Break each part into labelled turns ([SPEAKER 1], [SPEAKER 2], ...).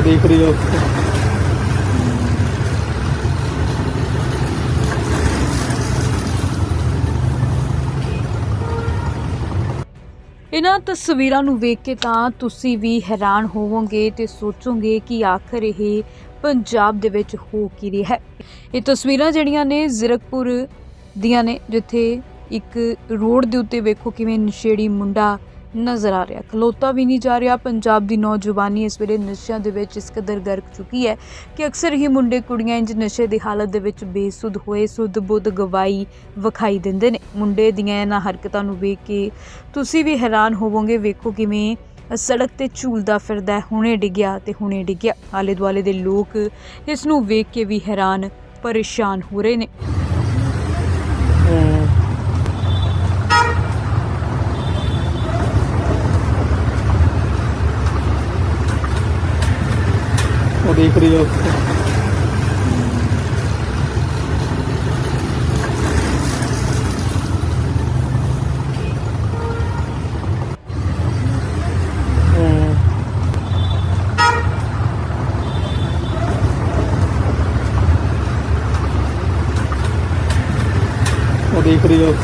[SPEAKER 1] ਦੇਖ ਰਹੀ ਹੋ।
[SPEAKER 2] ਇਹਨਾਂ ਤਸਵੀਰਾਂ ਨੂੰ ਵੇਖ ਕੇ ਤਾਂ ਤੁਸੀਂ ਵੀ ਹੈਰਾਨ ਹੋਵੋਗੇ ਤੇ ਸੋਚੋਗੇ ਕਿ ਆਖਰ ਇਹ ਪੰਜਾਬ ਦੇ ਵਿੱਚ ਹੋ ਕੀ ਰਿਹਾ ਹੈ। ਇਹ ਤਸਵੀਰਾਂ ਜਿਹੜੀਆਂ ਨੇ ਜ਼ੀਰਕਪੁਰ ਦੀਆਂ ਨੇ, ਜਿੱਥੇ ਇੱਕ ਰੋਡ ਦੇ ਉੱਤੇ ਵੇਖੋ ਕਿਵੇਂ ਨਸ਼ੇੜੀ ਮੁੰਡਾ ਨਜ਼ਰ ਆ ਰਿਹਾ ਖਲੋਤਾ ਵੀ ਨਹੀਂ ਜਾ ਰਿਹਾ। ਪੰਜਾਬ ਦੀ ਨੌਜਵਾਨੀ ਇਸ ਵੇਲੇ ਨਸ਼ਿਆਂ ਦੇ ਵਿੱਚ ਇਸ ਕਦਰ ਗਰਕ ਚੁੱਕੀ ਹੈ ਕਿ ਅਕਸਰ ਹੀ ਮੁੰਡੇ ਕੁੜੀਆਂ ਇੰਜ ਨਸ਼ੇ ਦੀ ਹਾਲਤ ਦੇ ਵਿੱਚ ਬੇਸੁੱਧ ਹੋਏ ਸੁੱਧ ਬੁੱਧ ਗਵਾਈ ਵਿਖਾਈ ਦਿੰਦੇ ਨੇ। ਮੁੰਡੇ ਦੀਆਂ ਇਹਨਾਂ ਹਰਕਤਾਂ ਨੂੰ ਵੇਖ ਕੇ ਤੁਸੀਂ ਵੀ ਹੈਰਾਨ ਹੋਵੋਗੇ। ਵੇਖੋ ਕਿਵੇਂ ਸੜਕ ਤੇ ਝੂਲਦਾ ਫਿਰਦਾ ਹੈ, ਹੁਣੇ ਡਿੱਗਿਆ ਤੇ ਹੁਣੇ ਡਿੱਗਿਆ। ਆਲੇ ਦੁਆਲੇ ਦੇ ਲੋਕ ਇਸ ਨੂੰ ਵੇਖ ਕੇ ਵੀ ਹੈਰਾਨ ਪਰੇਸ਼ਾਨ ਹੋ ਰਹੇ ਨੇ।
[SPEAKER 1] ਉਹ ਦੇਖ ਰਹੀ ਹੋ। ਉਹ ਦੇਖ ਰਹੀ ਹੋ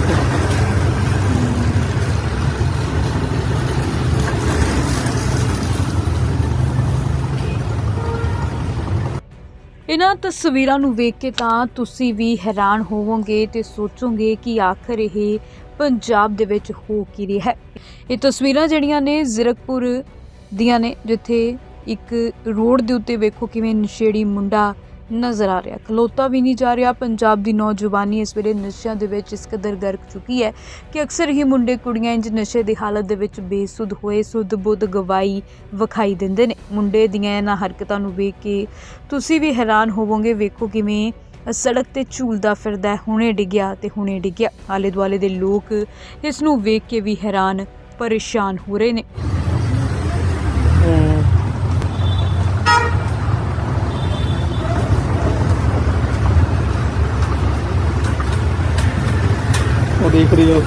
[SPEAKER 2] ਇਹਨਾਂ ਤਸਵੀਰਾਂ ਨੂੰ ਵੇਖ ਕੇ ਤਾਂ ਤੁਸੀਂ ਵੀ ਹੈਰਾਨ ਹੋਵੋਗੇ ਤੇ ਸੋਚੋਗੇ ਕਿ ਆਖਰ ਇਹ ਪੰਜਾਬ ਦੇ ਵਿੱਚ ਹੋ ਕੀ ਰਿਹਾ ਹੈ। ਇਹ ਤਸਵੀਰਾਂ ਜਿਹੜੀਆਂ ਨੇ ਜ਼ੀਰਕਪੁਰ ਦੀਆਂ ਨੇ, ਜਿੱਥੇ ਇੱਕ ਰੋਡ ਦੇ ਉੱਤੇ ਵੇਖੋ ਕਿਵੇਂ ਨਸ਼ੇੜੀ ਮੁੰਡਾ ਨਜ਼ਰ ਆ ਰਿਹਾ ਖਲੋਤਾ ਵੀ ਨਹੀਂ ਜਾ ਰਿਹਾ। ਪੰਜਾਬ ਦੀ ਨੌਜਵਾਨੀ ਇਸ ਵੇਲੇ ਨਸ਼ਿਆਂ ਦੇ ਵਿੱਚ ਇਸ ਕਦਰ ਗਰਕ ਚੁੱਕੀ ਹੈ ਕਿ ਅਕਸਰ ਹੀ ਮੁੰਡੇ ਕੁੜੀਆਂ ਇੰਜ ਨਸ਼ੇ ਦੀ ਹਾਲਤ ਦੇ ਵਿੱਚ ਬੇਸੁੱਧ ਹੋਏ ਸੁੱਧ ਬੁੱਧ ਗਵਾਈ ਵਿਖਾਈ ਦਿੰਦੇ ਨੇ। ਮੁੰਡੇ ਦੀਆਂ ਇਹਨਾਂ ਹਰਕਤਾਂ ਨੂੰ ਵੇਖ ਕੇ ਤੁਸੀਂ ਵੀ ਹੈਰਾਨ ਹੋਵੋਗੇ। ਵੇਖੋ ਕਿਵੇਂ ਸੜਕ ਤੇ ਝੂਲਦਾ ਫਿਰਦਾ ਹੈ, ਹੁਣੇ ਡਿੱਗਿਆ ਤੇ ਹੁਣੇ ਡਿੱਗਿਆ। ਆਲੇ ਦੁਆਲੇ ਦੇ ਲੋਕ ਇਸ ਨੂੰ ਵੇਖ ਕੇ ਵੀ ਹੈਰਾਨ ਪਰੇਸ਼ਾਨ ਹੋ ਰਹੇ ਨੇ।
[SPEAKER 1] ਉਹ ਦੇਖ ਰਹੀ ਹੋ।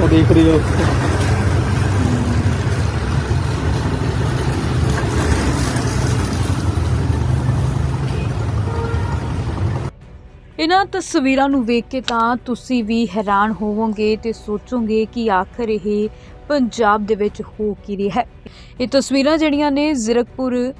[SPEAKER 1] ਉਹ ਦੇਖ ਰਹੀ ਹੋ
[SPEAKER 2] ਇਹਨਾਂ ਤਸਵੀਰਾਂ ਨੂੰ ਵੇਖ ਕੇ ਤਾਂ ਤੁਸੀਂ ਵੀ ਹੈਰਾਨ ਹੋਵੋਗੇ ਤੇ ਸੋਚੋਗੇ ਕਿ ਆਖਰ ਇਹ ਪੰਜਾਬ ਦੇ ਵਿੱਚ ਹੋ ਕੀ ਰਿਹਾ ਹੈ। ਇਹ ਤਸਵੀਰਾਂ ਜਿਹੜੀਆਂ ਨੇ ਜ਼ੀਰਕਪੁਰ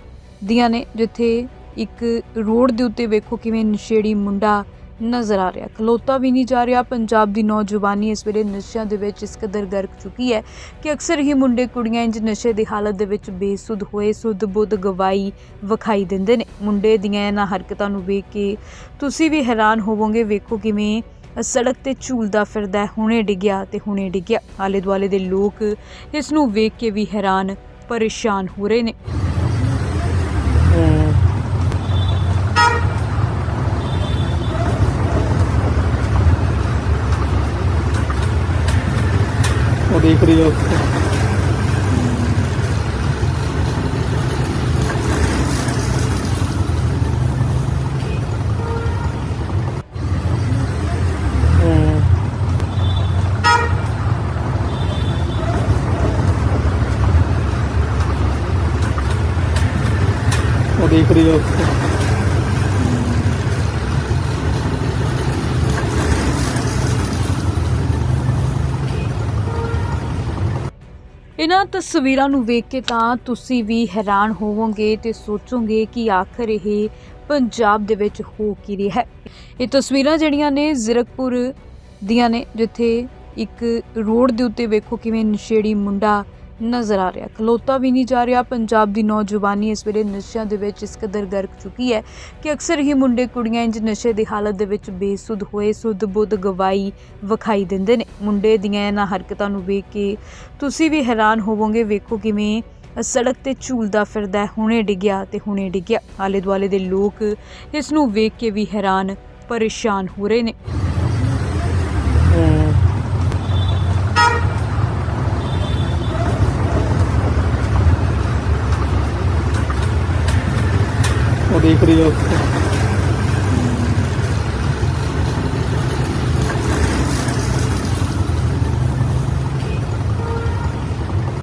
[SPEAKER 2] ਦੀਆਂ ਨੇ, ਜਿੱਥੇ ਇੱਕ ਰੋਡ ਦੇ ਉੱਤੇ ਵੇਖੋ ਕਿਵੇਂ ਨਸ਼ੇੜੀ ਮੁੰਡਾ ਨਜ਼ਰ ਆ ਰਿਹਾ ਖਲੋਤਾ ਵੀ ਨਹੀਂ ਜਾ ਰਿਹਾ। ਪੰਜਾਬ ਦੀ ਨੌਜਵਾਨੀ ਇਸ ਵੇਲੇ ਨਸ਼ਿਆਂ ਦੇ ਵਿੱਚ ਇਸ ਕਦਰ ਗਰਕ ਚੁੱਕੀ ਹੈ ਕਿ ਅਕਸਰ ਹੀ ਮੁੰਡੇ ਕੁੜੀਆਂ ਇੰਜ ਨਸ਼ੇ ਦੀ ਹਾਲਤ ਦੇ ਵਿੱਚ ਬੇਸੁੱਧ ਹੋਏ ਸੁੱਧ ਬੁੱਧ ਗਵਾਈ ਵਿਖਾਈ ਦਿੰਦੇ ਨੇ। ਮੁੰਡੇ ਦੀਆਂ ਇਹਨਾਂ ਹਰਕਤਾਂ ਨੂੰ ਵੇਖ ਕੇ ਤੁਸੀਂ ਵੀ ਹੈਰਾਨ ਹੋਵੋਗੇ। ਵੇਖੋ ਕਿਵੇਂ ਸੜਕ ਤੇ ਝੂਲਦਾ ਫਿਰਦਾ ਹੈ, ਹੁਣੇ ਡਿੱਗਿਆ ਤੇ ਹੁਣੇ ਡਿੱਗਿਆ। ਆਲੇ ਦੁਆਲੇ ਦੇ ਲੋਕ ਇਸ ਨੂੰ ਵੇਖ ਕੇ ਵੀ ਹੈਰਾਨ ਪਰੇਸ਼ਾਨ ਹੋ ਰਹੇ ਨੇ।
[SPEAKER 1] ਉਹ ਦੇਖ ਰਹੀ ਹੋ। ਉਹ ਦੇਖ ਰਹੀ ਹੋ
[SPEAKER 2] ਇਹਨਾਂ ਤਸਵੀਰਾਂ ਨੂੰ ਵੇਖ ਕੇ ਤਾਂ ਤੁਸੀਂ ਵੀ ਹੈਰਾਨ ਹੋਵੋਗੇ ਤੇ ਸੋਚੋਗੇ ਕਿ ਆਖਰ ਇਹ ਪੰਜਾਬ ਦੇ ਵਿੱਚ ਹੋ ਕੀ ਰਿਹਾ ਹੈ। ਇਹ ਤਸਵੀਰਾਂ ਜਿਹੜੀਆਂ ਨੇ ਜ਼ੀਰਕਪੁਰ ਦੀਆਂ ਨੇ, ਜਿੱਥੇ ਇੱਕ ਰੋਡ ਦੇ ਉੱਤੇ ਵੇਖੋ ਕਿਵੇਂ ਨਸ਼ੇੜੀ ਮੁੰਡਾ ਨਜ਼ਰ ਆ ਰਿਹਾ ਖਲੋਤਾ ਵੀ ਨਹੀਂ ਜਾ ਰਿਹਾ। ਪੰਜਾਬ ਦੀ ਨੌਜਵਾਨੀ ਇਸ ਵੇਲੇ ਨਸ਼ਿਆਂ ਦੇ ਵਿੱਚ ਇਸ ਕਦਰ ਗਰਕ ਚੁੱਕੀ ਹੈ ਕਿ ਅਕਸਰ ਹੀ ਮੁੰਡੇ ਕੁੜੀਆਂ ਇੰਜ ਨਸ਼ੇ ਦੀ ਹਾਲਤ ਦੇ ਵਿੱਚ ਬੇਸੁੱਧ ਹੋਏ ਸੁੱਧ ਬੁੱਧ ਗਵਾਈ ਵਿਖਾਈ ਦਿੰਦੇ ਨੇ। ਮੁੰਡੇ ਦੀਆਂ ਇਹਨਾਂ ਹਰਕਤਾਂ ਨੂੰ ਵੇਖ ਕੇ ਤੁਸੀਂ ਵੀ ਹੈਰਾਨ ਹੋਵੋਗੇ। ਵੇਖੋ ਕਿਵੇਂ ਸੜਕ ਤੇ ਝੂਲਦਾ ਫਿਰਦਾ ਹੈ, ਹੁਣੇ ਡਿੱਗਿਆ ਤੇ ਹੁਣੇ ਡਿੱਗਿਆ। ਆਲੇ ਦੁਆਲੇ ਦੇ ਲੋਕ ਇਸ ਨੂੰ ਵੇਖ ਕੇ ਵੀ ਹੈਰਾਨ ਪਰੇਸ਼ਾਨ ਹੋ ਰਹੇ ਨੇ।
[SPEAKER 1] ਉਹ ਦੇਖ ਰਹੀ ਹੋ